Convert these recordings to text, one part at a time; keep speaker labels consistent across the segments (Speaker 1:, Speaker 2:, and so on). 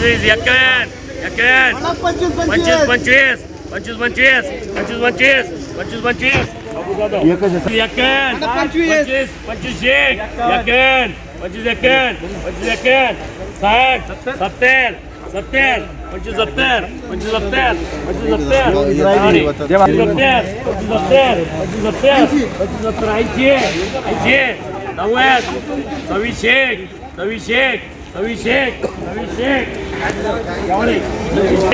Speaker 1: पंचवीस एक्कावन्न एक्कावन्न
Speaker 2: पंचवीस
Speaker 1: पंचवीस. पंचवीस पंचवीस. पंचवीस पंचवीस. पंचवीस पंचवीस. एक्कावन्न पंचवीस. पंचवीस एक. एक्कावन्न पंचवीस एक्कावन्न पंचवीस एक्कावन्न साठ सत्तर सत्तर. पंचवीस सत्तर. पंचवीस सत्तर. पंचवीस सत्तर. आणि पंचवीस सत्तर. पंचवीस सत्तर. पंचवीस सत्तर. पंचवीस सत्तर. ऐंशी ऐंशी. नव्वद. सव्वीसशे एक. सव्वीसशे एक. सव्वीसशे एक. सव्वीसशे एक.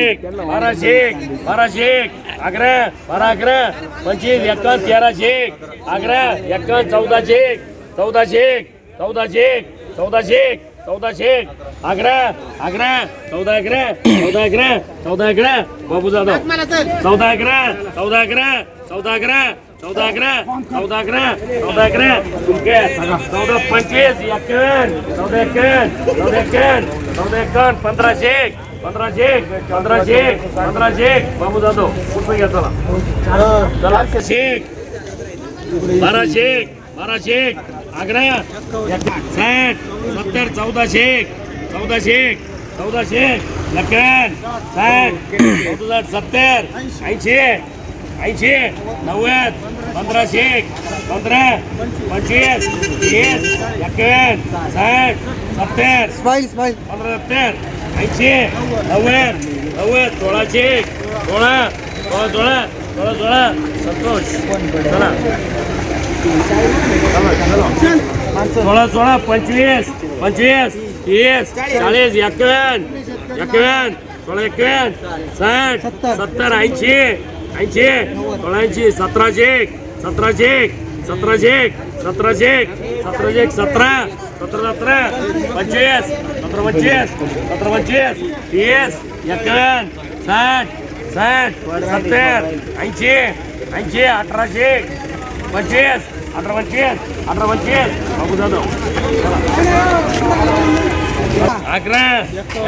Speaker 1: एक बाराशे एक बाराशे एक. अकरा बारा अकरा पंचवीस एकावन्न तेराशे एक. अकरा एकावन्न चौदाशे एक. चौदाशे एक चौदाशे एक चौदाशे एक चौदाशे एक. अकरा अकरा चौदा अकरा चौदा अकरा चौदा अकरा बाबू जाधव. चौदा अकरा चौदा अकरा चौदा अकरा चौदा अकरा चौदा अकरा चौदा अकरा चौदा पंचवीस एक्कावन्न चौदा एक्कावन्न चौदा एक्कावन्न. चौदा पंधराशे एक पंधराशे एक पंधराशे एक पंधराशे एक बाबू जाधव कुठं घ्या चला. चला. शेख बाराशे एक बाराशे एक अकरा साठ सत्तर चौदाशे एक चौदाशे एक चौदाशे एक लखन साठ. सत्तर. ऐंशी. ऐंशी नव्वद पंधराशे एक पंधरा पंचवीस तीस एक्कावन्न साठ सत्तर
Speaker 2: स्माईल स्माईल.
Speaker 1: पंधरा सत्तर ऐंशी नव्वद नव्वद सोळाशे सोळा सोळा सोळा सोळा सोळा संतोष. चला. सोळा सोळा पंचवीस पंचवीस तीस चाळीस एक्कावन्न एक्कावन्न सोळा एक्कावन्न साठ सत्तर ऐंशी ऐंशी सोळा सतराशे एक सतराशे एक सतराशे एक सतराशे एक सतराशे एक सतरा सतरा सतरा पंचवीस सतरा पंचवीस सतरा पंचवीस तीस एकावन्न साठ साठ सत्तर ऐंशी ऐंशी अठराशे एक पंचवीस अठरा पंचवीस अठरा पंचवीस. बाबू जाधव. अकरा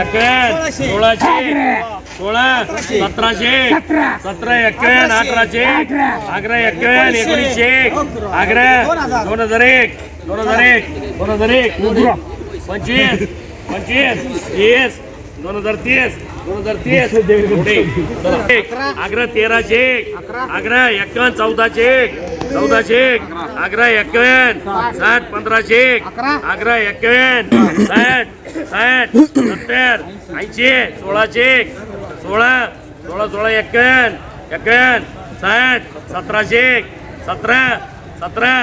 Speaker 1: एक्कावन्न सोळाशे सोळा सतराशे. सतरा. एक्कावन्न अठराशे. अकरा एक्कावन्न एकोणीसशे. अकरा दोन हजार. एक दोन हजार एक दोन हजार एक पंचवीस पंचवीस तीस दोन हजार तीस दोन हजार तीस. एक. अकरा तेराशे एक. अकरा एक्कावन्न चौदाशे एक. चौदाशे एक. अकरा एक्कावन्न साठ पंधराशे एक. अकरा. एक्कावन्न साठ साठ सत्तर ऐंशी सोळाशे एक सोळा सोळा सोळा एक्कावन्न एक्कावन्न साठ सतराशे एक सतरा सतरा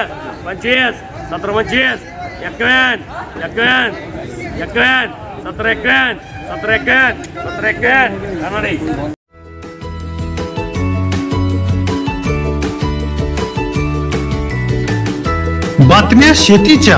Speaker 1: पंचवीस सतरा पंचवीस एक्कावन्न एक्कावन्न एक्कावन्न सतरा एक्कावन्न सतरा एक्कावन्न सतरा एक्कावन्न जाणार नाही
Speaker 3: बातम्या शेतीच्या.